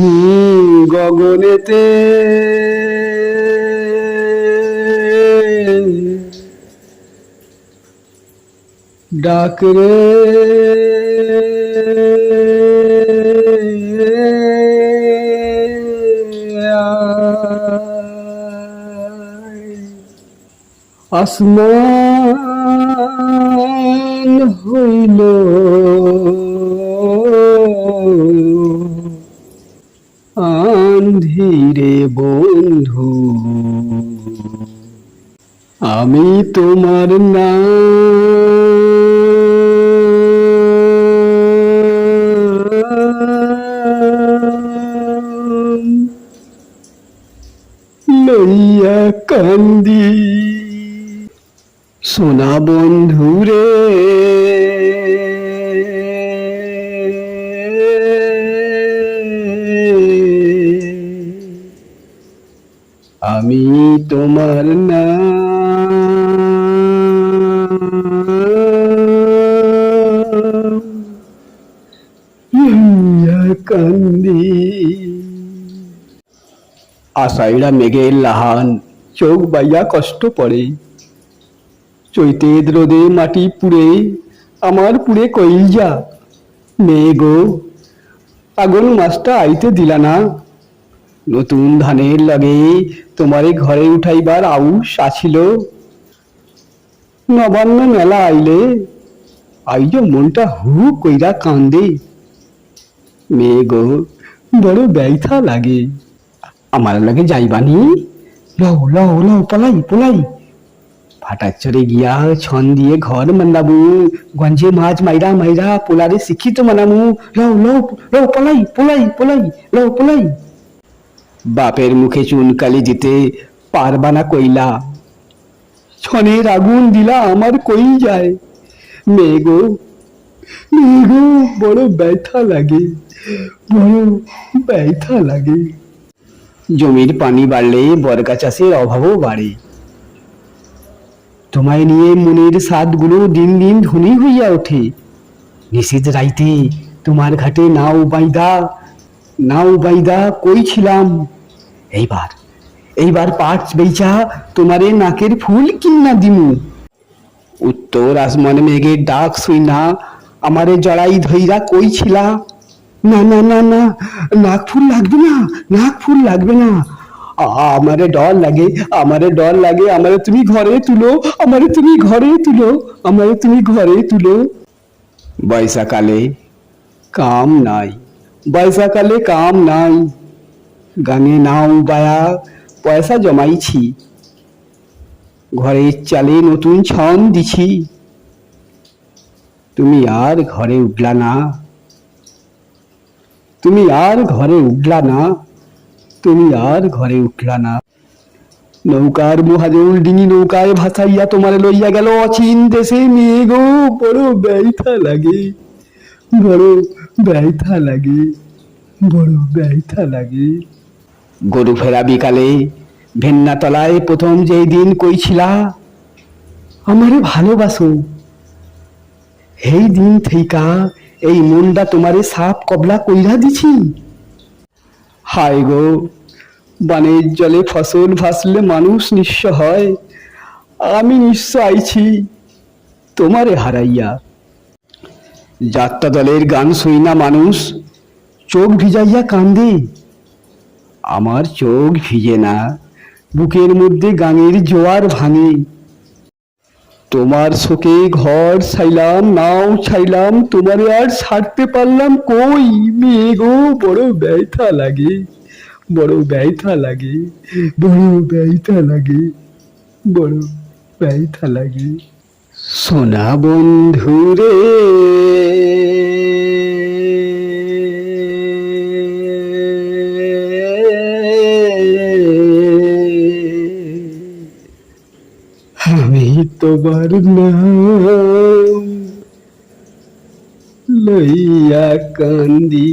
হুম, গগনেতে ডাক রে। আসমান হইল আমি তোমার নাম লইয়া কান্দি। সোনা বন্ধুরে আমি তোমার না কান্দি। আষাঢ়া মেঘের লাহান, চোখ বাইয়া কষ্ট পড়ে। চৈতের রোদে মাটি পুড়ে, আমার পুড়ে কইলজা মেয়ে গো আগুন মাছটা আইতে দিলা না। নতুন ধানের লাগে তোমারে ঘরে উঠাইবার আউস আছিল। নবান্ন মেলা আইলে, আইজ মনটা হু কইরা কান্দে। মেয়ে গো, বড় ব্যথা লাগে। আমার লাগে যাইবানি? লও লও লও, পলাই পলাই। ফাটাচ্চরে গিয়া ছন দিয়ে ঘর মান্দাবু। গঞ্জে মাছ মাইরা মাইরা পোলারে শিক্ষিত মানামু। লও লও লও, পলাই পলাই পলাই, লও, পলাই। বাপের মুখে চুনকালি দিতে পারবানা কইলা। ছনের আগুন দিলা আমার কই যায়? মেয়ে গো, বড় ব্যথা লাগে, বড় ব্যথা লাগে। জমির পানি বাড়লে বর্গা চাষের অভাবও বাড়ে। তোমায় নিয়ে মনের স্বাদগুলো দিন দিন ধনী হইয়া ওঠে। নিষেধ রাইতে তোমার ঘাটে নাও বাইদা নাও বাইদা, কই ছিলাম? এইবার এইবার পাঁচ বেচা তোমারে নাকের ফুল কিন্না দিমু। উত্তর আসমান মেঘের ডাক শুই না আমারে জড়াই ধইরা কই ছিলা? না না না না, নাক ফুল লাগবে না, নাক ফুল লাগবে না। আমারে ডর লাগে, আমারে ডর লাগে, আমারে তুমি ঘরে তুলো, আমারে তুমি ঘরে তুলো, আমারে তুমি ঘরে তুলো। বয়সাকালে কাম নাই। বয়সাকালে কাম নাই গানে নাও বায়া পয়সা জমাইছি ঘরের চালে নতুন ছন দিছি তুমি আর ঘরে উঠলা না তুমি আর ঘরে উঠলা না তুমি আর ঘরে উঠলা না নৌকার মহাজল ডিঙি নৌকায় ভাসাইয়া তোমার লইয়া গেল অচিন দেশে মেয়ে গো বড় ব্যথা লাগে বড় ব্যথা লাগে, বড় ব্যথা লাগে। গরু ফেরা বিকালে, ভেন্না তলায় প্রথম যেই দিন কইছিলা আমারে ভালোবাসো। এই দিন থেইকা এই মনটা তোমারে সাপ কবলা কইরা দিছি। হায় গো, বানের জলে ফসল ভাসলে মানুষ নিঃস্ব হয়। আমি নিঃস্ব আইছি, তোমারে হারাইয়া যাত্রা দলের গান শুই না মানুষ, চোখ ভিজাইয়া কান্দে। আমার চোখ ভিজে না, বুকের মধ্যে গাঙের জোয়ার ভাঙে। তোমার শোকে ঘর ছাইলাম, নাও ছাইলাম, তোমারে আর ছাড়তে পারলাম কই? মেয়ে গো, বড় ব্যথা লাগে, বড় ব্যথা লাগে, বড় ব্যথা লাগে, বড় ব্যথা লাগে। সোনা বন্ধুরে আমি তোমার নাম লইয়া কান্দি।